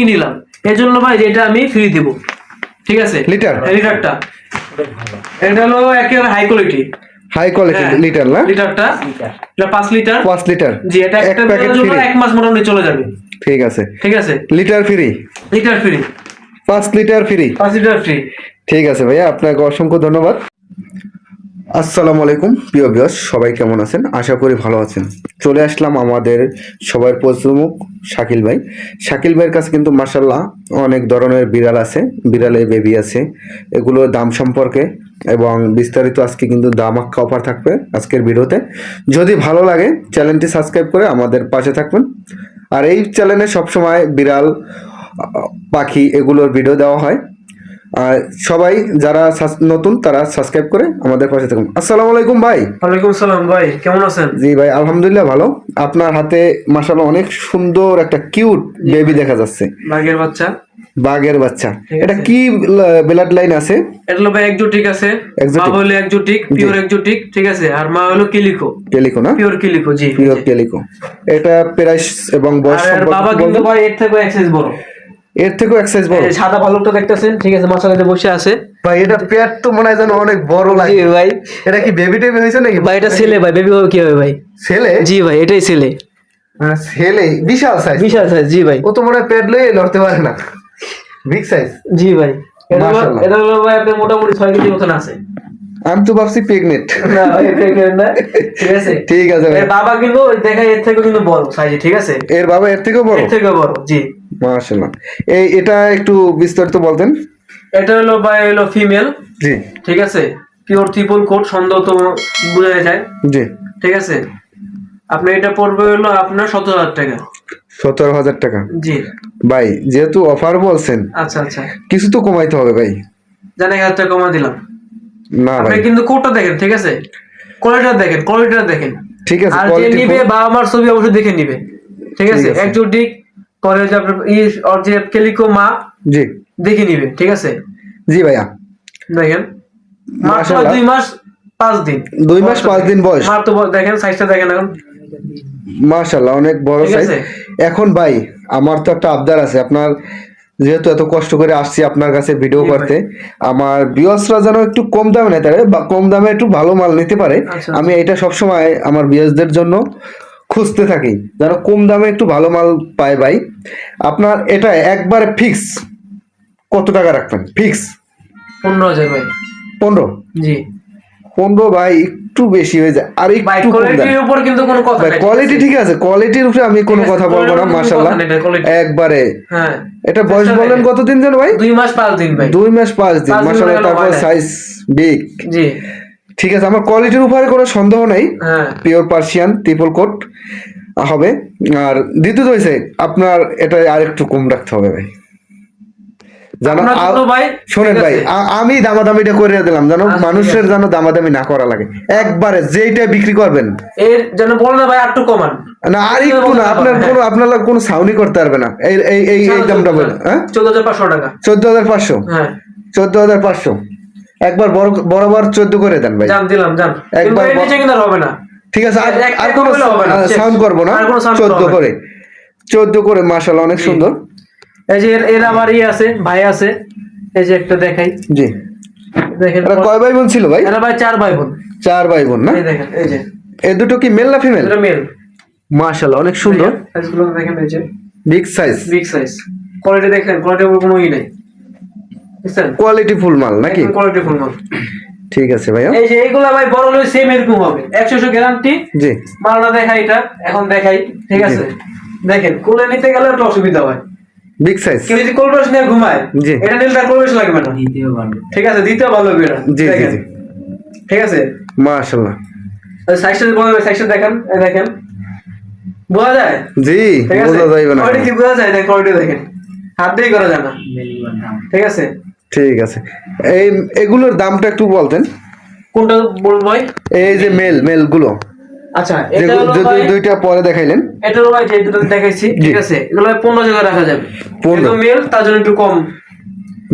কি নিলাম। এর জন্য ভাই এটা আমি ফ্রি দিব। ঠিক আছে? লিটার? লিটারটা এটা হলো একেবারে high quality high quality. Litre না? লিটারটা এটা পাঁচ লিটার পাঁচ লিটার জি এটা একটা প্যাকেট জন্য ফ্রি এক মাস মোটামুটি চলে যাবে। ঠিক আছে। ঠিক আছে? লিটার ফ্রি লিটার ফ্রি পাঁচ লিটার ফ্রি পাঁচ লিটার ফ্রি ঠিক আছে ভাইয়া আপনাকে অসংখ্য ধন্যবাদ। আসসালামু আলাইকুম, প্রিয় বিয়স সবাই কেমন আছেন? আশা করি ভালো আছেন। চলে আসলাম আমাদের সবার প্রমুখ শাকিল ভাই। শাকিল ভাইয়ের কাছে কিন্তু মার্শাল্লাহ অনেক ধরনের বিড়াল আছে, বিড়ালের বেবি আছে। এগুলোর দাম সম্পর্কে এবং বিস্তারিত আজকে কিন্তু দাম আক্কা অফার থাকবে আজকের ভিডিওতে। যদি ভালো লাগে, চ্যানেলটি সাবস্ক্রাইব করে আমাদের পাশে থাকবেন। আর এই চ্যানেলে সবসময় বিড়াল, পাখি এগুলোর ভিডিও দেওয়া হয়। আর সবাই যারা নতুন তারা সাবস্ক্রাইব করে আমাদের পাশে থাকুন। আসসালামু আলাইকুম ভাই। ওয়ালাইকুম সালাম ভাই কেমন আছেন? জি ভাই আলহামদুলিল্লাহ ভালো। আপনার হাতে মাশাআল্লাহ অনেক সুন্দর একটা কিউট বেবি দেখা যাচ্ছে। বাঘের বাচ্চা। বাঘের বাচ্চা। এটা কি ব্লাড লাইন আছে? এটা হলো ভাই একজোটিক আছে? বাবা হলো একজোটিক পিওর একজোটিক ঠিক আছে? আর মা হলো কিলিকো কেলিকো না? পিওর কিলিকো জি পিওর কেলিকো এটা প্রাইস এবং বয়স সম্পর্কে বাবা কিন্তু ভাই এর থেকে এক্সাইজ বড়। এর থেকেও এক্সাইজ বড়। এই সাদা ভালুকটা দেখতেছেন ঠিক আছে মাসালাতে বসে আছে। ভাই এটা পেট তো মনে হয় যেন অনেক বড় জি লাগে। ভাই। এটা কি বেবি টেবি হয়েছে নাকি? ভাই এটা ছেলে ভাই বেবি হবে কি হবে ভাই? ছেলে? জি ভাই এটাই ছেলে। হ্যাঁ, ছেলে বিশাল সাইজ বিশাল সাইজ জি ভাই। ও তো মনে হয় পেট লয়ে লড়তে পারে না। বিগ সাইজ জি ভাই। এটা হলো- ভাই আপনার মোটামুটি ছয় কেজি মতন আছে। আমি তো ভাবছি প্রেগনেন্ট না ভাই কেন না। ঠিক আছে। ঠিক আছে ভাই। বাবা কিন্তু দেখা এর থেকে কিন্তু বড় সাইজে ঠিক আছে? এর বাবা এর থেকেও বড়? এর থেকে বড় জি। মাশাআল্লাহ। এই এটা একটু বিস্তারিত বলতেন। এটা হলো ভাই হলো ফিমেল জি। ঠিক আছে? পিওর ট্রিপল কোট সন্দেহ তো বোঝা যায়। জি। ঠিক আছে? আপনার এটা পড়বে হলো আপনার সতেরো হাজার টাকা। সতেরো হাজার টাকা। জি। ভাই যেহেতু অফার বলছেন আচ্ছা আচ্ছা। কিছু তো কমাইতে হবে ভাই। জানে এক হাজার টাকা কমা দিলাম। না আপনি ভাই। কিন্তু কোটটা দেখেন ঠিক আছে? কোয়ালিটিটা দেখেন কোয়ালিটিটা দেখেন। ঠিক আছে আর যে নিবে বাবা মার ছবি অবশ্যই দেখে নিবে। ঠিক আছে? আছে। একজোটিক পরে যে আপনার ই ওর যে কেলিকো মা জি। দেখে নিবে ঠিক আছে? জি ভাইয়া। দেখেন দুই মাস পাঁচ দিন। দুই মাস পাঁচ দিন বয়স। মার তো দেখেন সাইজটা দেখেন এখন। মাশাআল্লাহ অনেক বড় সাইজ এখন ভাই আমার তো একটা আবদার আছে। আপনার যেহেতু এত কষ্ট করে আসছি আপনার কাছে ভিডিও করতে আমার বিয়সরা যেন একটু কম দামে নিতে পারে বা কম দামে একটু ভালো মাল নিতে পারে। আচ্ছা, আমি এটা সবসময় আমার বিয়সদের জন্য খুঁজতে থাকি। যেন কম দামে একটু ভালো মাল পায় ভাই আপনার এটা একবার ফিক্স কত টাকা রাখবেন? ফিক্স পনেরো হাজার ভাই। পনেরো? জি। পনেরো ভাই একটু বেশি হয়ে যায়। আর একটু উপর কিন্তু কোনো কথা কোয়ালিটি ঠিক আছে? কোয়ালিটির উপরে আমি কোনো কথা বলব না quality। একবারে। হ্যাঁ। এটা বয়স চেষ্টা বলেন। কতদিন যেন ভাই? দুই মাস পাঁচ দিন ভাই। দুই মাস পাঁচ দিন পাঁচ মাশাল্লাহ তারপর সাইজ বিগ জি। ঠিক আছে আমার কোয়ালিটির উপরে কোনো সন্দেহ নাই। পিওর পার্সিয়ান ট্রিপল কোট হবে। আর দ্বিতীয়ত হয়েছে আপনার এটা আরেকটু কম রাখতে হবে ভাই। জানো শোনেন ভাই আমি দামাদামিটা করে দিলাম জানো আচ্ছা, মানুষের যেন দামাদামি না করা লাগে। একবারে যেইটা বিক্রি করবেন। এর যেন বল না ভাই আটটু কমান। না আর একটু না আপনার। কোনো আপনার কোনো সাউনি করতে পারবে না। এই এই এই দামটা বলেন হ্যাঁ? চোদ্দ হাজার পাঁচশো টাকা। চোদ্দ হাজার পাঁচশো। হ্যাঁ। চোদ্দ হাজার পাঁচশো। একবার বড় বরাবর চোদ্দ করে দেন ভাই। জান দিলাম জান। একবার নিচে কিন্তু হবে না। ঠিক আছে আর- কোনো। সাউন্ড করব না। চোদ্দ করে। চোদ্দ করে মাশাল্লাহ অনেক সুন্দর। এই যে এর- আবার ইয়ে আছে ভাই আছে। এই যে একটা দেখাই। জি। দেখেন কয় ভাই বোন ছিল ভাই? এরা ভাই চার ভাই বোন। চার ভাই বোন না? দেখেন এই যে। এ দুটো কি মেল না ফিমেল? এটা মেল। মাশাল্লাহ অনেক সুন্দর। সাইজগুলো দেখেন এই যে। Big size big size quality দেখেন কোয়ালিটির কোনো ই নাই। কোয়ালিটি ফুল মাল নাকি? কোয়ালিটি ফুল মাল। ঠিক আছে ভাইয়া। এই যে এইগুলা ভাই বড় হলে সেম এরকম হবে। একশো গ্যারান্টি জি। মালটা দেখাই এটা এখন দেখাই ঠিক আছে? দেখেন কোলে নিতে গেলে একটু অসুবিধা হয়। বিগ সাইজ কেউ যদি কোলবাস নিয়ে ঘুমায় জি। এটা নিলে তার কোলবাস লাগবে না। ঠিক আছে দ্বিতীয় ভালো হবে জি জি জি। ঠিক আছে? মাশাল্লাহ সাইজটা বলবে সাইজটা দেখেন এই দেখেন। বোঝা যায়? জি ঠিক আছে? বোঝা যাইবে না কোয়ালিটি কি বোঝা যায় দেখেন কোয়ালিটি দেখেন। হাত দিয়েই করা যায় না। ঠিক আছে? ঠিক আছে। এই এগুলোর দামটা একটু বলতেন। কোনটা বলব ভাই? এই যে মেল মেলগুলো আচ্ছা এটা দুইটা পরে দেখাইলেন। এটা ভাই যে দুটো দেখাইছি ঠিক আছে? এগুলো ভাই পনেরো জায়গায় রাখা যাবে। 15 মেল তার জন্য একটু কম।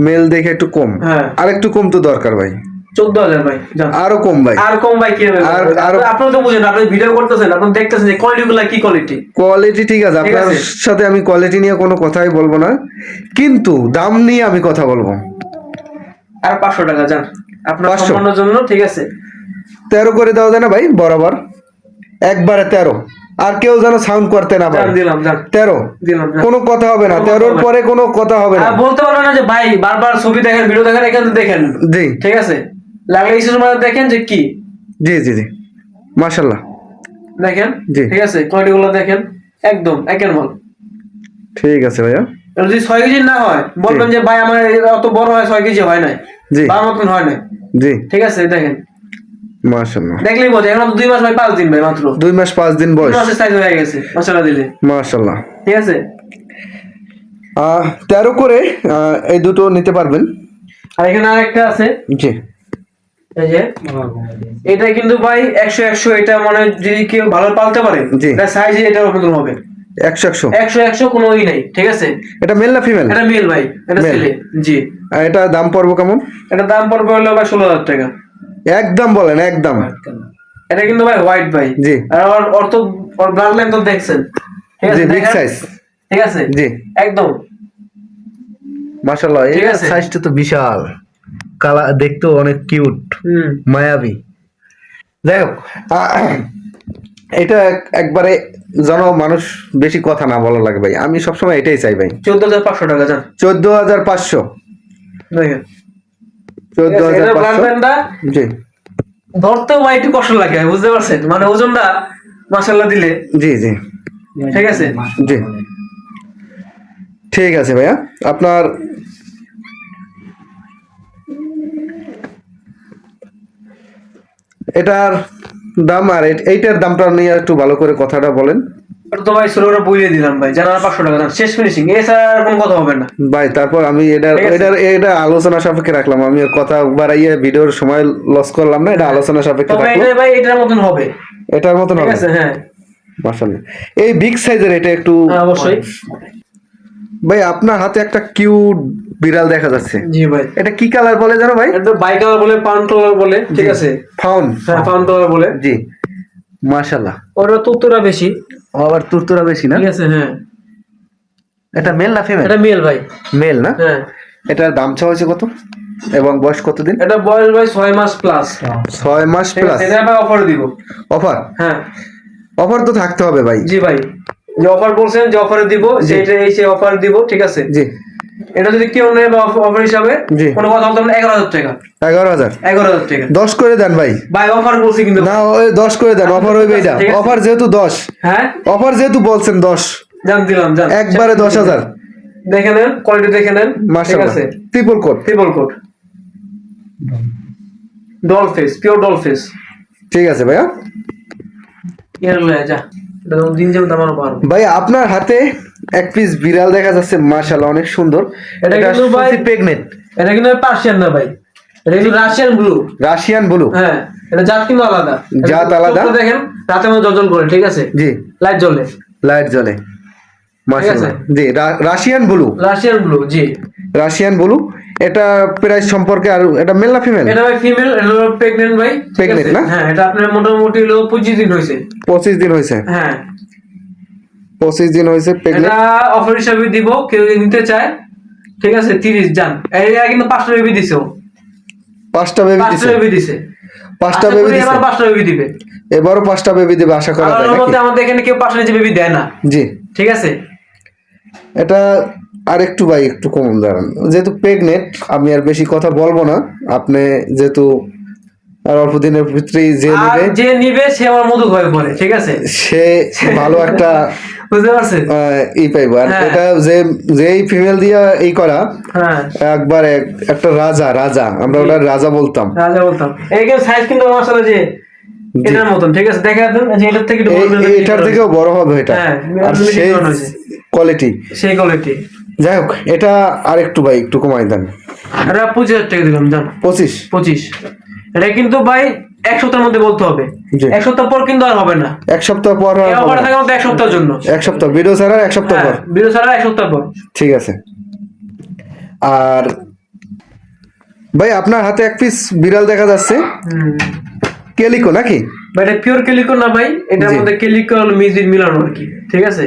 মেল দেখে একটু কম। হ্যাঁ। আর একটু কম তো দরকার ভাই। চোদ্দ হাজার ভাই আরও কম ভাই। আর কম ভাই কি হবে আপনারা তো বুঝেন আপনি ভিডিও করতেছেন আপনি দেখতেছেন যে কোয়ালিটি গুলা কি কোয়ালিটি কোয়ালিটি ঠিক আছে আপনার সাথে আমি কোয়ালিটি নিয়ে কোনো কথাই বলব না। কিন্তু দাম নিয়ে আমি কথা বলব। আর পাঁচশো টাকা যান আপনার 500 সম্মানের জন্য ঠিক আছে? তেরো করে দেওয়া যায় না ভাই? বরাবর। একবারে তেরো। আর কেউ যেন সাউন্ড করতে না পারে। দিলাম যান তেরো। দিলাম যান। কোনো কথা হবে না। তেরোর পরে কোনো কথা হবে না। আর বলতে পারবেন না যে ভাই বারবার ছবি দেখেন ভিডিও দেখেন এখানে দেখেন। জি। ঠিক আছে? লাগলে এই সময় দেখেন যে কি। জি জি জি। মাশাল্লাহ দেখেন? জি। ঠিক আছে? কোয়ালিটি গুলো দেখেন? একদম একের মাল ঠিক আছে ভাইয়া। যদি ছয় কেজি না হয় বলবেন যে ভাই আমার অত বড় হয় ছয় কেজি হয় নাই। জি। বা মতন হয় নাই। জি। ঠিক আছে দেখেন। মাশাল্লাহ দেখলেই বোঝে এখন দুই মাস ভাই পাঁচ দিন ভাই মাত্র। দুই মাস পাঁচ দিন বয়স। মাসের সাইজ হয়ে গেছে মশলা দিলে। মাশাল্লাহ ঠিক আছে? আহ, তেরো করে এই দুটো নিতে পারবেন। আর এখানে আরেকটা আছে। জি। এই যে এটা কিন্তু ভাই একশো একশো এটা মানে যদি কেউ ভালো পালতে পারে জি। এটা সাইজ এটার হবে। একশো একশো। একশো একশো কোনো ই নাই ঠিক আছে? এটা মেল না ফিমেল এটা মেল ভাই এটা ছেলে জি। আর এটা দাম পড়ব কেমন? এটা দাম পড়বে হলো ভাই ষোলো হাজার টাকা। একদম বলেন একদম। এটা কিন্তু ভাই হোয়াইট ভাই। জি। আর ওর ওর ওর ব্লাড লাইন তো দেখছেন। ঠিক আছে? জি বিগ সাইজ ঠিক আছে? জি। একদম। মাশাল্লাহ এই সাইজটা তো বিশাল। কালা দেখতেও অনেক কিউট হুম। মায়াবী। যাই হোক এটা একবারে যেন মানুষ বেশি কথা না বলা লাগে ভাই। আমি সবসময় এটাই চাই ভাই। চোদ্দ হাজার পাঁচশো টাকা যান চোদ্দ হাজার পাঁচশো। চোদ্দ হাজার পাঁচশো। জি। ধরতেও ভাই একটু কষ্ট লাগে বুঝতে পারছেন? মানে ওজনটা মাসাল্লাহ দিলে। জি জি। ঠিক আছে? জি। ঠিক আছে ভাইয়া। আপনার এটার দাম আর এইটার দামটা নিয়ে একটু ভালো করে কথাটা বলেন। তো ভাই বইয়ে দিলাম ভাই পাঁচশো টাকা দাম শেষ ফিনিশিং এছাড়া আর কোনো কথা হবে না। ভাই তারপর আমি এটার ঠিক এটার এটা আলোচনা সাপেক্ষে রাখলাম আমি আর কথা বাড়াইয়ে ভিডিওর সময় লস করলাম না এটা আলোচনা সাপেক্ষে রাখলাম। ভাই এটার মতন হবে। এটার মতন হবে? হ্যাঁ। মাশাআল্লাহ। এই বিগ সাইজের এটা একটু হ্যাঁ, অবশ্যই। ভাই আপনার হাতে একটা কিউট বিড়াল দেখা যাচ্ছে। জি ভাই। এটা কি কালার বলে জানো ভাই? এটা বাই কালার বলে পাউন্ড কালার বলে ঠিক আছে? ফাউন হ্যাঁ পাউন্ড কালার বলে। জি। মাশাআল্লাহ। ওটা তুতুরা বেশি। আবার তুরতুরা বেশি না? ঠিক আছে হ্যাঁ। এটা মেল না ফিমেল এটা মেল ভাই। মেল না? হ্যাঁ। এটার দাম চাওয়া হয়েছে কত? এবং বয়স কতদিন? এটা বয়স ভাই ছয় মাস প্লাস ছয় মাস প্লাস এটা ভাই অফার দিব। অফার হ্যাঁ। অফার তো থাকতে হবে ভাই। জি ভাই। যে অফার বলছেন যে অফারে দিব সেটা এই সে অফার দিব ঠিক আছে? জি। এটা যদি কেউ নেয় বা অফার হিসাবে। কোনো কথা বলতে এগারো হাজার টাকা। এগারো হাজার? এগারো হাজার টাকা। দশ করে দেন ভাই। ভাই অফার বলছি কিন্তু। না ওই দশ করে দেন অফার হইবে এটা। অফার যেহেতু দশ। হ্যাঁ? অফার যেহেতু বলছেন দশ। জান দিলাম জান। একবারে দশ হাজার। দেখে নেন কোয়ালিটি দেখে নেন ঠিক আছে? Triple coat triple coat doll face pure doll face ঠিক আছে ভাইয়া। এর লয়ে যা। ভাই আপনার হাতে এক পিস বিড়াল দেখা যাচ্ছে মার্শাল্লাহ অনেক সুন্দর। এটা কিন্তু ভাই- প্রেগনেন্ট এটা কিন্তু পার্সিয়ান না ভাই। এটা কিন্তু রাশিয়ান ব্লু রাশিয়ান ব্লু হ্যাঁ এটা জাত কিন্তু আলাদা। জাত আলাদা? দেখেন রাতে মধ্যে জল করে ঠিক আছে? জি। লাইট জ্বলে। লাইট জ্বলে। জি রাশিয়ান ব্লু। রাশিয়ান ব্লু জি। Russian blue. এটা প্রাইস সম্পর্কে আর এটা মেল না ফিমেল? এটা ভাই ফিমেল এটা হলো প্রেগনেন্ট ভাই আছে? না? হ্যাঁ এটা আপনার মোটামুটি হলো পঁচিশ দিন হয়েছে। পঁচিশ দিন হয়েছে? হ্যাঁ। পঁচিশ দিন হয়েছে প্রেগনেন্ট এটা অফার হিসাবে দিব কেউ নিতে চায় ঠিক আছে? তিরিশ যান এটা কিন্তু পাঁচটা বেবি দিছে। পাঁচটা বেবি পাঁচটা দিছে। বেবি দিছে। পাঁচটা বেবি দিছে। এবার পাঁচটা বেবি দিবে। এবারও পাঁচটা বেবি দেবে আশা করা যায় আমাদের এখানে কেউ পাঁচটা বেবি দেয় না। জি। ঠিক আছে? এটা আর একটু ভাই একটু কম দাঁড়ান। যেহেতু প্রেগনেন্ট আমি আর বেশি কথা বলব না। আপনি যেহেতু আর অল্প দিনের ভিতরেই যে নেবে যে নিবে সে আমার মধু হয়ে পড়ে ঠিক আছে? সে ভালো একটা বুঝতে পারছেন? আহ, ই পাইবো। আর হ্যাঁ। এটা যে যেই ফিমেল দিয়ে এই করা হ্যাঁ। একবার একটা রাজা রাজা। আমরা ওটা রাজা বলতাম। রাজা বলতাম। এই সাইজ কিন্তু মশলা যে এটার মতন ঠিক আছে? দেখা দেন যে এটার থেকে এই- এই- এটার থেকেও বড় হবে এটা। হ্যাঁ, আর সেই। কোয়ালিটি সেই কোয়ালিটি যাই হোক এটা আর একটু ভাই একটু কমাই দেন। এটা পঁচিশ হাজার টাকা দিলাম জান। পঁচিশ? পঁচিশ। এটা কিন্তু ভাই এক সপ্তাহের মধ্যে বলতে হবে। এক সপ্তাহ পর কিন্তু আর হবে না। এক সপ্তাহ পর অফার থাকে মাত্র এক সপ্তাহের জন্য। এক সপ্তাহ ভিডিও ছাড়া এক সপ্তাহ পর। হ্যাঁ ভিডিও ছাড়া এক সপ্তাহ পর। ঠিক আছে। আর ভাই আপনার হাতে এক পিস বিড়াল দেখা যাচ্ছে। কেলিকো নাকি? এটা পিওর কেলিকো না ভাই? এটার মধ্যে কেলিকো আর মিক্সড মিলানো আর কি ঠিক আছে?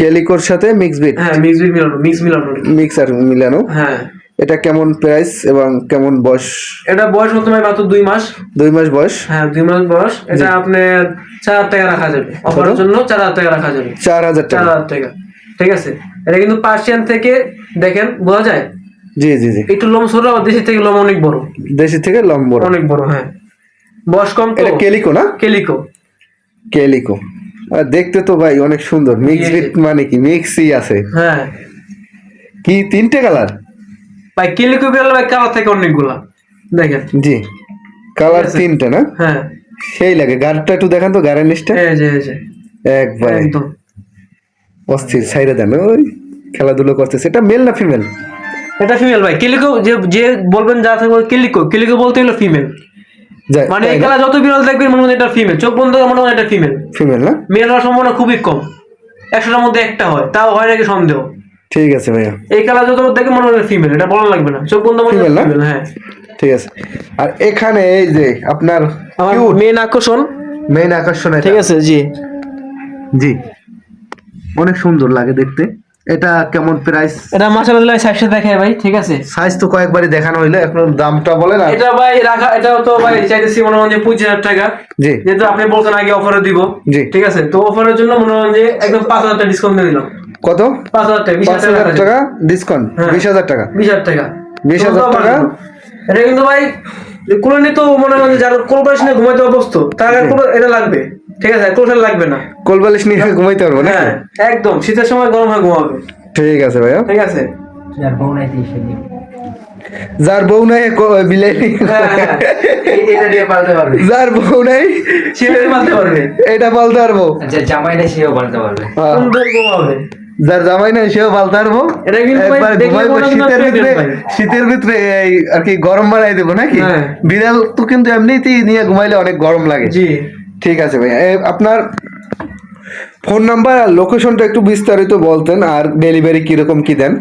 কেলিকোর সাথে মিক্স বিট হ্যাঁ মিক্সড মিলানো মিক্স মিলানো মিক্স আর মিলানো হ্যাঁ। এটা কেমন প্রাইস এবং কেমন বয়স? এটা বয়স হতে ভাই মাত্র দুই মাস। দুই মাস বয়স? হ্যাঁ দুই মাস বয়স। এটা আপনার চার হাজার টাকা রাখা যাবে। অফারের জন্য চার হাজার টাকা রাখা যাবে। চার হাজার চার টাকা হাজার টাকা। ঠিক আছে? এটা কিন্তু পার্সিয়ান থেকে দেখেন বোঝা যায়? জি জি জি। একটু লোম ছোট দেশি থেকে লোম অনেক বড়। দেশি থেকে লম্বর অনেক বড় হ্যাঁ। বয়স কম এটা কেলিকো না? কেলিকো। কেলিকো। আর দেখতে তো ভাই অনেক সুন্দর। মিক্স। বিট মানে কি? মিক্সই আছে। হ্যাঁ। কি তিনটে কালার ভাই কেলিকো বিড়াল ভাই কালার থেকে অনেকগুলা। দেখেন। জি। কালার তিনটে না? হ্যাঁ। সেই লাগে। গাড়টা একটু দেখান তো গাড়ের নিচটা। এই যে এই যে। একবার একদম। অস্থির সাইডে দেন। ওই খেলাধুলো করতেছে। এটা মেল না ফিমেল এটা ফিমেল ভাই। কেলিকো যে যে বলবেন যা থাকবে কেলিকো। কেলিকো বলতে হলো ফিমেল মানে এই খেলা যত বিড়াল দেখবেন মনে হয় এটা ফিমেল চোখ বন্ধ মনে হয় এটা ফিমেল ফিমেল না? মেল হওয়ার সম্ভাবনা খুবই কম। একশোটার মধ্যে একটা হয় তাও হয় নাকি সন্দেহ? ঠিক আছে ভাইয়া। এই খেলা যত দেখে মনে হয় ফিমেল এটা বলা লাগবে না। চোখ বন্ধ মনে হয় না? হ্যাঁ। ঠিক আছে। আর এখানে এই যে আপনার আমার মেন আকর্ষণ? মেইন আকর্ষণ ঠিক আছে জি। জি। অনেক সুন্দর লাগে দেখতে। এটা কেমন প্রাইস এটা মাসাল্লাহ সাইজটা দেখে ভাই ঠিক আছে? সাইজ তো কয়েকবারই দেখানো হইল এখন দামটা বলেন আর। এটা ভাই রাখা এটা তো ভাই চাইতেছি মনে হয় পঁচিশ হাজার টাকা। জি। যেহেতু আপনি বলছেন আগে অফারে দিব জি। ঠিক আছে? তো অফারের জন্য মনে হয় যে একদম পাঁচ হাজার টাকা ডিসকাউন্ট দিয়ে দিলাম। কত? পাঁচ হাজার টাকা বিশ হাজার হাজার টাকা ডিসকাউন্ট হ্যাঁ। বিশ হাজার টাকা। বিশ হাজার টাকা। 20,000 তো টাকা? এটা কিন্তু ভাই নিয়ে তো মনে হয় যার কোলবাসনে ঘুমাইতে অবস্থ তার এটা লাগবে। ঠিক আছে কোলসার লাগবে না। কোলবালিশ নিয়ে ঘুমাইতে পারব না হ্যাঁ একদম। শীতের সময় গরম হয় ঘুমাবে। ঠিক আছে ভাইয়া। ঠিক আছে। যার বউ নাই ক- বিলাই হ্যাঁ, হ্যাঁ। এ- এটা দিয়ে পালতে পারবে। যার বউ নাই পালতে পারবে। এটা পালতে পারব। আচ্ছা জামাইটা সেও বলতে পারবে। হ্যাঁ। সুন্দর ঘুমাবে? যার জামাই নাই সেও পালতে পারব একবার ঘুমাইবো শীতের ভিতরে শীতের ভিতরে এই আর কি গরম বানাই দেবো নাকি? হ্যাঁ। বিড়াল তো কিন্তু এমনিতেই নিয়ে ঘুমাইলে অনেক গরম লাগে। জি। ঠিক আছে ভাই আপনার ফোন নাম্বার আর লোকেশনটা একটু বিস্তারিত বলতেন আর ডেলিভারি কীরকম কি দেন?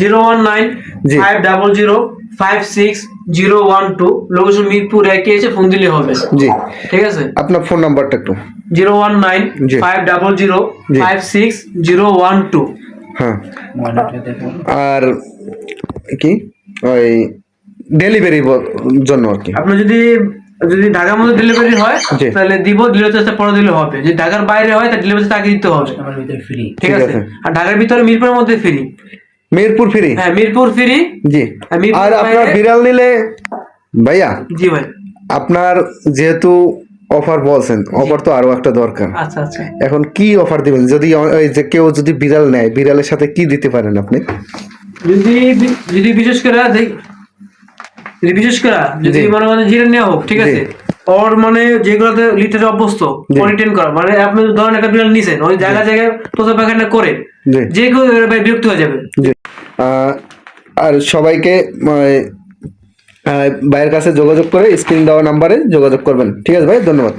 জিরো ওয়ান নাইন জি। Five double zero five six zero one two location Mirpur একে এসে ফোন দিলে হবে। জি। ঠিক আছে? আপনার ফোন নাম্বারটা একটু। Zero one nine five double zero জি। Five six zero one two হ্যাঁ। আর কি? ওই ডেলিভারি জন্য আর কি। আপনি যদি যদি ঢাকার মধ্যে ডেলিভারি হয় তাহলে দিব ডেলিভারি চার্জটা পরে দিলে হবে। যদি ঢাকার বাইরে হয় তাহলে ডেলিভারি আগে দিতে হবে। আমার ভিতরে ফ্রি ঠিক আছে। আর ঢাকার ভিতরে মিরপুরের মধ্যে ফ্রি মিরপুর ফ্রি? হ্যাঁ মিরপুর ফ্রি। জি। আর আপনার বিড়াল নিলে? ভাইয়া জি ভাই। আপনার যেহেতু অফার বলছেন অফার তো আরও একটা দরকার। আচ্ছা আচ্ছা। এখন কি অফার দিবেন? যদি ওই যে কেউ যদি বিড়াল নেয় বিড়ালের সাথে কি দিতে পারেন আপনি? যদি যদি বিশেষ করে যদি বিশেষ করে যদি। মনে জিরে নেওয়া হোক ঠিক আছে। ওর মানে যেগুলোতে লিটারে অভ্যস্ত। করা। মানে আপনি ধরেন একটা বিড়াল নিছেন ওই জায়গা জায়গায় পাখানা করে যে কেউ ভাই বিরক্ত হয়ে যাবে। আর সবাইকে ভাইয়ের কাছে যোগাযোগ করে স্ক্রিন দেওয়া নাম্বারে যোগাযোগ করবেন। ঠিক আছে ভাই? ধন্যবাদ.